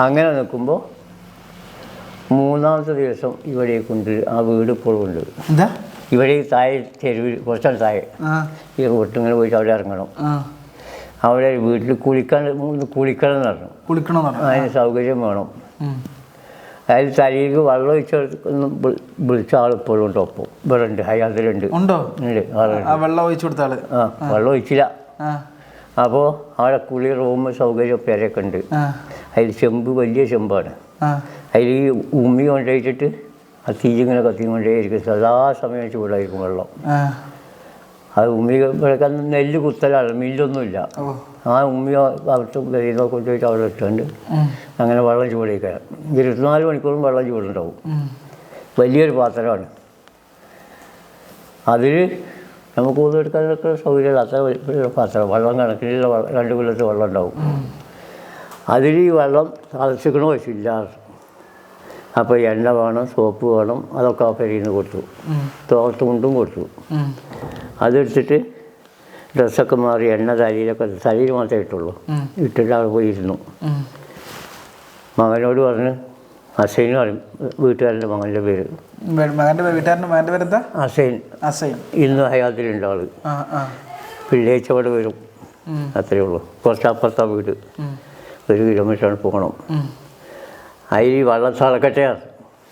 അങ്ങനെ നിൽക്കുമ്പോൾ മൂന്നാമത്തെ ദിവസം ഇവിടെ കൊണ്ട് ആ വീട് ഇപ്പോഴും ഉണ്ട് എന്താ? ഇവിടെ ഈ താഴെ തെരുവിൽ കുറച്ചാണ് താഴെ. ഈ റോട്ടിങ്ങനെ പോയിട്ട് അവിടെ ഇറങ്ങണം. അവിടെ വീട്ടിൽ കുളിക്കാൻ കുളിക്കണം എന്ന് പറഞ്ഞു. കുളിക്കണം അതിന് സൗകര്യം വേണം. അതായത് അതിൽ തലയിലേക്ക് വെള്ളം ഒഴിച്ച് വിളിച്ച ആൾ ഇപ്പോഴും ഉണ്ട് ഒപ്പം. ഇവിടെ ഉണ്ട് ഹയാത്തിലുണ്ട് ഉണ്ടോ. വെള്ളം ഒഴിച്ചു കൊടുത്ത ആൾ. ആ വെള്ളം ഒഴിച്ചില്ല. അപ്പോൾ അവിടെ കുളി റൂം സൗകര്യം പേരൊക്കെ ഉണ്ട്. അതിൽ ചെമ്പ് വലിയ ചെമ്പാണ്. അതിൽ ഈ ഉമ്മി കൊണ്ടുപോയിട്ട് ആ തീയിങ്ങനെ കത്തി കൊണ്ടേയിരിക്കും സദാ സമയം ചൂടായിരിക്കും വെള്ളം. ആ. അത് ഉമ്മി വിളക്കാൻ നെല്ല് കുത്തലാണ് മില്ലൊന്നുമില്ല. ആ ഉമ്മി അവിടുത്തെ വെയിലൊക്കെ കൊണ്ടുപോയിട്ട് അവിടെ ഇട്ടുണ്ട് അങ്ങനെ വെള്ളം ചൂടേക്കാം. ഇരുപത്തിനാല് മണിക്കൂറും വെള്ളം ചൂടുണ്ടാവും. വലിയൊരു പാത്രമാണ്. അതിൽ നമുക്ക് ഊതെടുക്കാനൊക്കെ സൗകര്യമില്ല. അത്ര വലിയ പാത്രം. വെള്ളം കണക്കിലുള്ള രണ്ട് കൊല്ലത്ത് വെള്ളം ഉണ്ടാവും. അതിൽ ഈ വെള്ളം തളച്ചിക്കണ വെച്ചില്ല. അപ്പോൾ എണ്ണ വേണം സോപ്പ് വേണം അതൊക്കെ ആ പെരിയിൽ നിന്ന് കൊടുത്തു. തോർത്തുകൊണ്ടും കൊടുത്തു. അതെടുത്തിട്ട് ഡ്രസ്സൊക്കെ മാറി എണ്ണ തലയിലൊക്കെ തലയിൽ മാത്രമേ ഇട്ടുള്ളൂ. ഇട്ടിട്ട് അവിടെ പോയിരുന്നു. മകനോട് പറഞ്ഞ് അസൈൻ പറയും വീട്ടുകാരന്റെ മകന്റെ പേര്. മകന്റെ വീട്ടുകാരന്റെ മകന്റെ അസൈൻ. അസൈൻ. ഇന്ന് ഹയാത്തിലുണ്ട് ആൾ. ആ വരും. അത്രയേ ഉള്ളൂ. കുറച്ച് അപ്പുറത്താ വീട്. ഒരു കിലോമീറ്ററാണ് പോകണം. അതിൽ വെള്ളം തിളക്കട്ടെയാണ്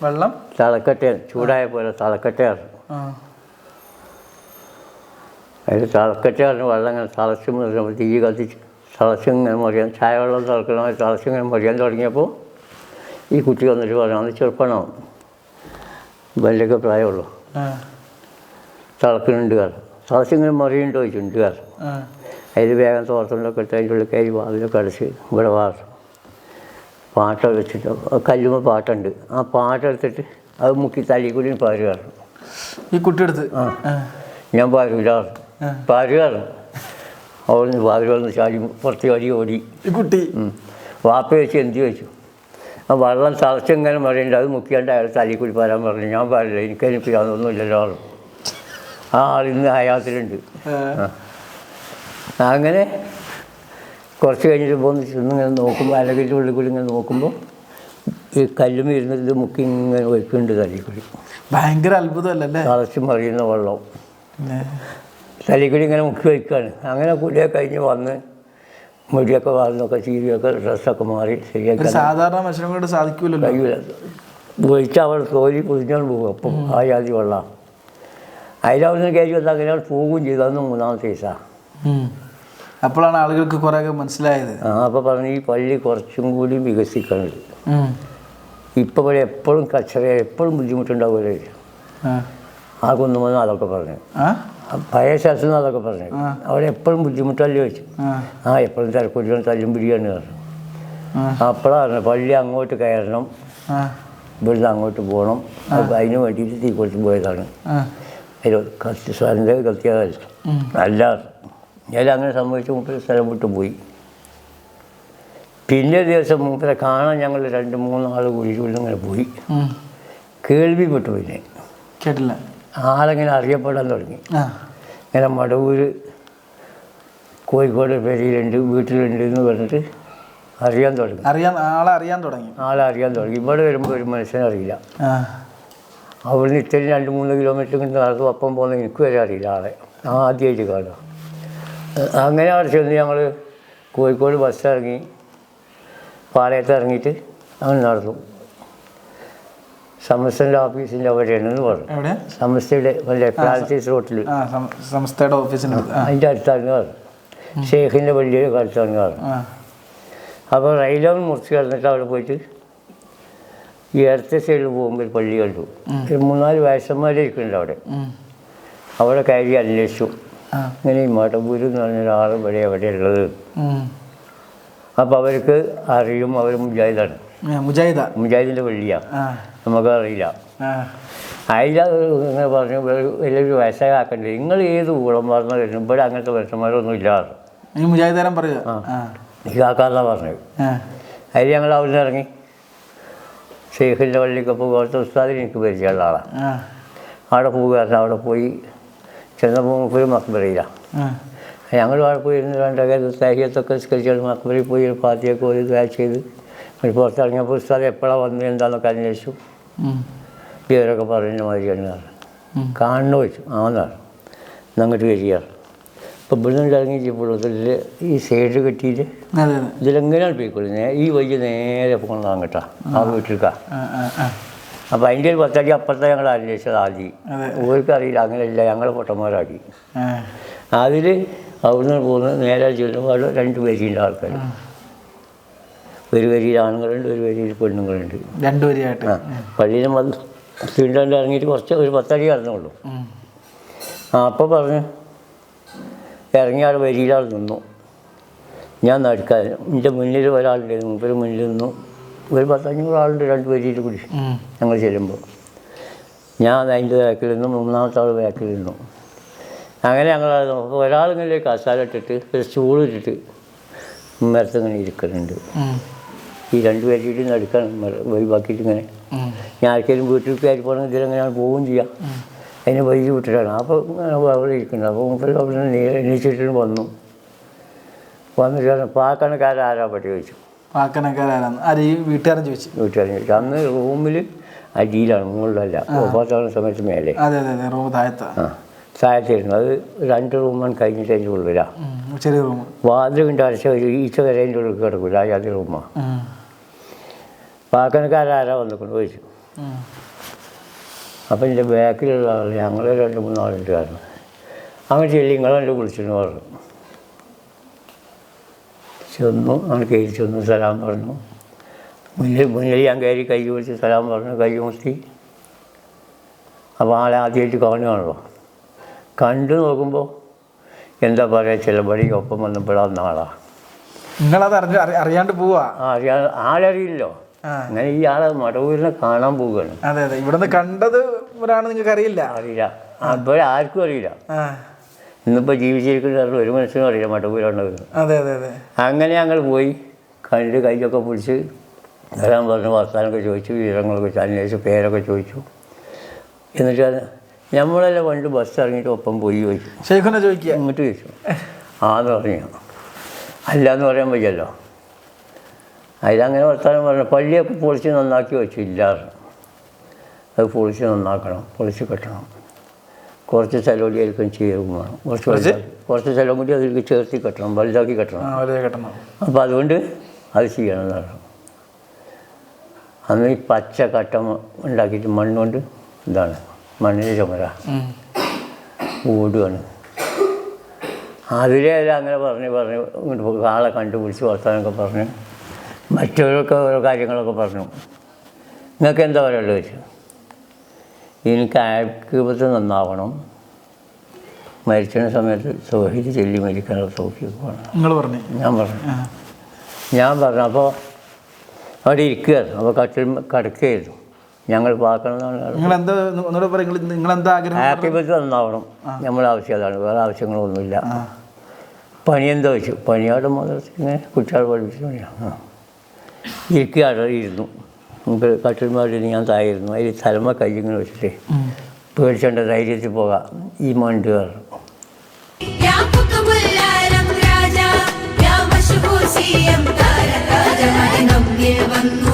വെള്ളം? തിളക്കട്ടെ. ചൂടായ പോലെ തിളക്കട്ടെയാണ് ആ. അതിൽ തിളക്കട്ടെയാണ് വെള്ളം ഇങ്ങനെ തിളച്ച് നമ്മൾ തീ കത്തിച്ച് ഇങ്ങനെ മറിയാൻ ചായ വെള്ളം തിളക്കണ ഇങ്ങനെ മറിയാൻ തുടങ്ങിയപ്പോൾ ഈ കുട്ടി വന്നിട്ട് പറഞ്ഞു അന്ന് ചെറുപ്പണോ വലിയൊക്കെ പ്രായമുള്ളൂ? തളക്കുന്നുണ്ട് കാരണം തിളച്ചിങ്ങനെ മറിയുണ്ടോ ചോദിച്ചിട്ടുണ്ട് ആ. അതിൽ വേഗം തോർത്തുണ്ടൊക്കെ ഇട്ട് അതിന്റെ ഉള്ളിൽ കയറി വാതിലൊക്കെ അടച്ച് ഇവിടെ വാർത്തും പാട്ട വെച്ചിട്ട് കല്ലുമ്പ കല്ലുമ്പോൾ പാട്ടുണ്ട്. ആ പാട്ടെടുത്തിട്ട് അത് മുക്കി തലയിൽ കൂടി പാരുകയാണ് ഈ കുട്ടിയെടുത്ത്? ആ. ഞാൻ പാരൂലാണ്. പാരുകയാണ് അവിടെ വാതിലൊന്ന് ചാടി പുറത്ത് ചാടി ഓടി. കുട്ടി. വാപ്പ വെച്ച് എന്ത് വെച്ചു? ആ വെള്ളം തളച്ചെങ്ങനെ മറിയുണ്ട് അത് മുക്കിയാണ്ട് അയാൾ തലയിൽ കൂടി പാരാൻ പറഞ്ഞു. ഞാൻ പാരില്ല എനിക്കതിന് അതൊന്നുമില്ലല്ലോ ഇല്ലല്ലോ ആ ആളിന്ന് ഹയാത്തിലുണ്ട് ആ. അങ്ങനെ കുറച്ച് കഴിഞ്ഞിട്ട് പോകുന്ന. ചെന്നിങ്ങനെ നോക്കുമ്പോൾ അല്ലെങ്കിൽ ഉള്ളിൽ കൂടി ഇങ്ങനെ നോക്കുമ്പോൾ ഈ കല്ലും ഇരുന്നിട്ട് ഇത് മുക്കി ഇങ്ങനെ ഒഴിക്കുന്നുണ്ട് തലിക്കുടി കൂടി ഭയങ്കര അത്ഭുതമല്ലേ? തിളച്ച് മറിയുന്ന വെള്ളം. തലിക്കുടി ഇങ്ങനെ മുക്കി വയ്ക്കുകയാണ് അങ്ങനെ കുടിയൊക്കെ കഴിഞ്ഞ് വന്ന് മുടിയൊക്കെ വളർന്നൊക്കെ ചീരിയൊക്കെ ഡ്രസ്സൊക്കെ മാറി ശരിയാക്കി സാധാരണ മനുഷ്യനെ കൊണ്ട് സാധിക്കൂലല്ലോ. കഴിയൂല. ഒഴിച്ച് അവൾ തോലി കുഴിഞ്ഞോണ്ട് പോകും. അപ്പം ആ ജാതി വെള്ളം. അതിലവിടുന്ന് കയറി വന്നാൽ അങ്ങനെ പോവുകയും ചെയ്തു. അന്ന് മൂന്നാമത്തെ ദിവസമാണ്. അപ്പോഴാണ് ആളുകൾക്ക് കുറേ മനസ്സിലായത്. ആ അപ്പോൾ പറഞ്ഞു ഈ പള്ളി കുറച്ചും കൂടി വികസിക്കാനുണ്ട്. ഇപ്പോൾ ഇവിടെ എപ്പോഴും കച്ചറ എപ്പോഴും ബുദ്ധിമുട്ടുണ്ടാവുമല്ലോ ആ. കുന്നുമെന്ന് അതൊക്കെ പറഞ്ഞു. പഴയ ശാസ്ത്രം അതൊക്കെ പറഞ്ഞു. അവിടെ എപ്പോഴും ബുദ്ധിമുട്ടല്ലേ ചോദിച്ചു ആ. എപ്പോഴും തിരക്കൂടിയാണ് തല്ലും പിടിയാണ് പറഞ്ഞു. അപ്പോഴാണ് പള്ളി അങ്ങോട്ട് കയറണം. ഇവിടുന്ന് അങ്ങോട്ട് പോകണം. അതിന് വേണ്ടിയിട്ട് തീ കൊടുത്ത് പോയതാണ്. കത്തി സ്വാതന്ത്ര്യം കത്തിയതല്ല. അല്ല ഞാൻ അങ്ങനെ സംഭവിച്ചു മൂപ്പര് സ്ഥലം വിട്ട് പോയി. പിന്നെ ദിവസം മൂപ്പരെ കാണാൻ ഞങ്ങൾ രണ്ട് മൂന്നാൾ കൂടി ഇങ്ങനെ പോയി. കേൾവി കേൾവിപ്പെട്ടു പിന്നെ. കേട്ടില്ല. ആളെങ്ങനെ അറിയപ്പെടാൻ തുടങ്ങി. ഇങ്ങനെ മടവൂര് കോഴിക്കോട് പെരിയിലുണ്ട് വീട്ടിലുണ്ട് എന്ന് പറഞ്ഞിട്ട് അറിയാൻ തുടങ്ങി. അറിയാൻ ആളെ അറിയാൻ തുടങ്ങി. ആളെ അറിയാൻ തുടങ്ങി. ഇവിടെ വരുമ്പോൾ ഒരു മനുഷ്യനെ അറിയില്ല. അവിടുന്ന് ഇത്രയും രണ്ട് മൂന്ന് കിലോമീറ്റർ നടക്കും അപ്പം പോകുന്ന എനിക്ക് വരെ അറിയില്ല ആളെ. ആദ്യമായിട്ട് കാണുക. അങ്ങനെ അവിടെ ചെന്ന് ഞങ്ങൾ കോഴിക്കോട് ബസ് ഇറങ്ങി. പാളയത്ത് ഇറങ്ങിയിട്ട് അങ്ങനെ നടന്നു. സമസ്തന്റെ ഓഫീസിന്റെ അവിടെയാണെന്ന് പറഞ്ഞു. സമസ്തയുടെ ഫ്രാൻസിസ് റോട്ടിൽ സംസ്ഥയുടെ ഓഫീസിന്റെ അതിന്റെ അടുത്താണ് പറഞ്ഞു. ഷേഖിന്റെ വലിയ അടുത്താണ് പറഞ്ഞു. അപ്പോൾ റെയിലോൺ മുറിച്ച് കിടന്നിട്ട് അവിടെ പോയിട്ട് ഈ ഇടത്തെ സൈഡിൽ പോകുമ്പോൾ ഒരു പള്ളി കണ്ടു. മൂന്നാൽ വയസ്സന്മാരെ ഇരിക്കുന്നുണ്ട് അവിടെ അവിടെ കയറി അന്വേഷിച്ചു. ആ. ഇങ്ങനെ ഈ മടവൂര് എന്ന് പറഞ്ഞ ഒരാൾ വഴി അവിടെ ഉള്ളത്. അപ്പോൾ അവർക്ക് അറിയും അവർ മുജാഹിദാണ്. മുജാഹിദ. മുജാഹിദിന്റെ പള്ളിയാണ് നമുക്ക് നമുക്കറിയില്ല. അതിൽ ഇങ്ങനെ പറഞ്ഞു "ഇവർ വലിയൊരു വയസ്സായ ആക്കണ്ടേ നിങ്ങൾ ഏത് കൂടം പറഞ്ഞു വരുന്നു ഇവിടെ അങ്ങനത്തെ മനുഷ്യന്മാരൊന്നും ഇല്ലാതെ. മുജാഹിദാരം പറയുക? കാക്കാന്നാ പറഞ്ഞത്. അതിൽ ഞങ്ങൾ അവിടെ നിന്ന് ഇറങ്ങി. ഷെയ്ഖിന്റെ പള്ളിക്കൊപ്പം കുറച്ച് ഉസ്താദിന് എനിക്ക് പരിചയമുള്ള ആളാണ് അവിടെ പോവുകയായിരുന്നു അവിടെ പോയി ചെന്നപ്പോൾ മുപ്പത് മക്ബറയില്ല ആ. ഞങ്ങൾ അവിടെ പോയി ഇരുന്ന് രണ്ടൊക്കെ തഹ്യത്തൊക്കെ സ്കരിച്ചാൽ മക്ബറിൽ പോയി ഒരു പാത്തിയൊക്കെ ഒരു ദ്വാ ചെയ്ത് ഒരു പുറത്തിറങ്ങിയപ്പോൾ സ്ഥലം എപ്പോഴാണ് വന്നത് എന്താണെന്നൊക്കെ അന്വേഷിച്ചു. ഇവരൊക്കെ പറയുന്ന മാതിരിയാണ്. കാണുന്ന വെച്ചു ആന്നാണ് എന്നങ്ങോട്ട് വരിക അപ്പോൾ ഇവിടുന്ന് ഇറങ്ങി പുള്ളത്തിൽ ഈ സൈഡ് കെട്ടിയിട്ട് ഇതിലെങ്ങനെയാണ് പോയിക്കോളൂ നേ ഈ വഴി നേരെ പോകണം അങ്ങോട്ടാ. ആ വീട്ടിലേക്കാ ആ, ആ, ആ. അപ്പോൾ അതിന്റെ ഒരു പത്തടി അപ്പുറത്തെ ഞങ്ങൾ അന്വേഷിച്ചത് ആദ്യം. അതെ. ഓർക്ക് അറിയില്ല അങ്ങനെയല്ല ഞങ്ങൾ പൊട്ടന്മാരാക്കി. അതിൽ അവിടുന്ന് പോകുന്ന നേരെ ചെല്ലുമ്പോൾ രണ്ട് വരിയുടെ ആൾക്കാർ ഒരു വരിയിൽ ആണുങ്ങളുണ്ട് ഒരു വരിയിൽ പെണ്ണുങ്ങളുണ്ട്. രണ്ട് വരിയായിട്ട്. പള്ളിയിൽ വന്ന് തീണ്ടാണ്ട് ഇറങ്ങിയിട്ട് കുറച്ച് ഒരു പത്തടി കടന്നുള്ളൂ. ആ അപ്പോൾ പറഞ്ഞു ഇറങ്ങിയ ആൾ വരിയിലാൾ നിന്നു. ഞാൻ നടക്കാൻ എന്റെ മുന്നിൽ ഒരാളുണ്ടായിരുന്നു മുമ്പിൽ മുന്നിൽ നിന്നു. ഒരു പത്തഞ്ഞൂറ് ആളുണ്ട് രണ്ട് പേരിയിൽ കൂടി. ഞങ്ങൾ ചെല്ലുമ്പോൾ. ഞാൻ അതിന്റെ ബാക്കിൽ നിന്നു മൂന്നാമത്തെ ആൾ ബാക്കിൽ നിന്നു. അങ്ങനെ ഞങ്ങൾ അപ്പോൾ ഒരാളിങ്ങനെ കസാല ഇട്ടിട്ട് ഒരു സ്റ്റൂൾ ഇട്ടിട്ട് മരത്തിങ്ങനെ ഇരിക്കുന്നുണ്ട്. ഈ രണ്ട് പേരുടെ വഴി ഒഴിവാക്കിയിട്ട് ഇങ്ങനെ. ഞാൻ ആർക്കെങ്കിലും വീട്ടിൽ കയറി പോകണമെങ്കിൽ ഇതിലെങ്ങനെയാണ് പോവുകയും ചെയ്യാം. അതിനെ വഴി വിട്ടിട്ടാണ് അപ്പോൾ ഇങ്ങനെ അവിടെ ഇരിക്കുന്നത് അപ്പോൾ മുമ്പിൽ അവിടെ എണീച്ചിട്ട് വന്നു. വന്നിട്ട് പാക്കണക്കാരാരാ പറ്റി ചോദിച്ചു. പാക്കനക്കാരാണ് ആര്? ഈ വീട്ടുകാരൻ ചോദിച്ചു. വീട്ടുകാരൻ ചോദിച്ചു. അന്ന് റൂമിൽ അടിയിലാണ് മുകളിലല്ല. ഒപ്പാത്താവുന്ന സമയത്ത് മേലെ. അതെ അതെ അതെ റൂം താഴത്താ. താഴത്തായിരുന്നു അത് രണ്ട് റൂമാണ് കഴിഞ്ഞിട്ട് അതിന്റെ ഉള്ളിലാണ് ഉം. ചെറിയ റൂം. വാതിലുണ്ട് അരച്ച ഒരു ഈച്ച വരെ അതിന്റെ ഉള്ളിൽ കിടക്കില്ല ജാതി റൂമാണ് പാക്കനക്കാരാരാ വന്നിക്കൊണ്ട് ചോദിച്ചു. അപ്പം എന്റെ ബാക്കിലുള്ള ആൾ ഞങ്ങൾ രണ്ട് മൂന്നാളുണ്ട് കാരണം അങ്ങനെ ചെല്ലി നിങ്ങളെ വിളിച്ചെന്ന് പറഞ്ഞു. ചെന്നു അങ്ങനെ കയറി ചെന്നു സലാം പറഞ്ഞു. മുന്നിൽ മുന്നിൽ ഞാൻ കയറി കൈ വിളിച്ച് സലാം പറഞ്ഞു കൈ മുത്തി അപ്പോൾ ആളെ ആദ്യമായിട്ട് കാണുകയാണല്ലോ. കണ്ടു നോക്കുമ്പോൾ എന്താ പറയുക ചിലപടി ഒപ്പം വന്നപ്പോഴാണ് ആളാണ് നിങ്ങളത് അറിഞ്ഞ അറി- അറിയാണ്ട് പോവാ? അറിയാ ആളറിയില്ലോ. അങ്ങനെ ഈ ആളെ മടവൂരിനെ കാണാൻ പോവുകയാണ്. അതെ അതെ. ഇവിടുന്ന് കണ്ടത് ഒരാണ് നിങ്ങൾക്ക് അറിയില്ല. അറിയില്ല അപ്പോൾ ആർക്കും അറിയില്ല. ഇന്നിപ്പോൾ ജീവിച്ചിരിക്കുന്ന ഒരു മനുഷ്യനും അറിയില്ല മടവൂരാണ് അതെ അതെ അതെ. അങ്ങനെ ഞങ്ങൾ പോയി. കണ്ടിട്ട് കൈയൊക്കെ പിടിച്ച് വരാൻ പറഞ്ഞു വർത്താനൊക്കെ ചോദിച്ചു വിവരങ്ങളൊക്കെ അന്വേഷിച്ചു പേരൊക്കെ ചോദിച്ചു. എന്നിട്ട് നമ്മളെല്ലാം പണ്ട് ബസ് ഇറങ്ങിയിട്ട് ഒപ്പം പോയി ചോദിച്ചു. ശരിക്കും ചോദിക്കുക. എന്നിട്ട് ചോദിച്ചു. ആന്ന് പറഞ്ഞു. അല്ല എന്ന് പറയാൻ വയ്യല്ലോ. അതിലങ്ങനെ വർത്താനം പറഞ്ഞു. പള്ളിയൊക്കെ പൊളിച്ച് നന്നാക്കി വെച്ചു ഇല്ലാറ് അത് പൊളിച്ച് നന്നാക്കണം പൊളിച്ച് കെട്ടണം. കുറച്ച് സ്ഥലം കൂടി ആയിരിക്കും ചെയ്യും വേണം. കുറച്ച് കുറച്ച്? സ്ഥലം കൂടി അതിലേക്ക് ചേർത്തി കെട്ടണം വലുതാക്കി കെട്ടണം. കെട്ടണം. അപ്പോൾ അതുകൊണ്ട് അത് ചെയ്യണം എന്ന് പറഞ്ഞു അന്ന് ഈ പച്ച കട്ട ഉണ്ടാക്കിയിട്ട് മണ്ണുകൊണ്ട് ഇതാണ് മണ്ണിന്റെ ചുമര. ഓടുകയാണ് അതിലേ അങ്ങനെ പറഞ്ഞ് പറഞ്ഞ് ഇങ്ങോട്ട് ആളെ കണ്ടുപിടിച്ച് വർത്താനൊക്കെ പറഞ്ഞ് മറ്റവരൊക്കെ ഓരോ കാര്യങ്ങളൊക്കെ പറഞ്ഞു. നിങ്ങൾക്ക് എന്താ പറയുള്ളത് ചോദിച്ചു എനിക്ക് ആക്രിപത്ത് നന്നാവണം? മരിച്ച സമയത്ത് സോഹിച്ച് ചൊല്ലി മരിക്കാനുള്ള സൗഖ്യം നിങ്ങൾ പറഞ്ഞു. ഞാൻ പറഞ്ഞു. ഞാൻ പറഞ്ഞു അപ്പോൾ അവിടെ ഇരിക്കുകയായിരുന്നു അപ്പോൾ കട്ടിൽ കിടക്കുകയായിരുന്നു. ഞങ്ങൾ ആക്രിപത്ത് നന്നാവണം. നമ്മൾ ആവശ്യം അതാണ് വേറെ ആവശ്യങ്ങളൊന്നുമില്ല. പണി എന്താ വെച്ചു? പണിയോടെ മുതൽ ഇങ്ങനെ കുട്ടികൾ പഠിപ്പിച്ചു ഇരുന്നു. നമുക്ക് കട്ടിൽമായിട്ട് ഞാൻ തായിരുന്നു. അതിൽ തലമ കയ്യിങ്ങനെ വെച്ചിട്ട് പേടിച്ചേണ്ട ധൈര്യത്തിൽ പോകാം. ഈ മോനിട്ട് പറഞ്ഞു രാജാ. വന്നു.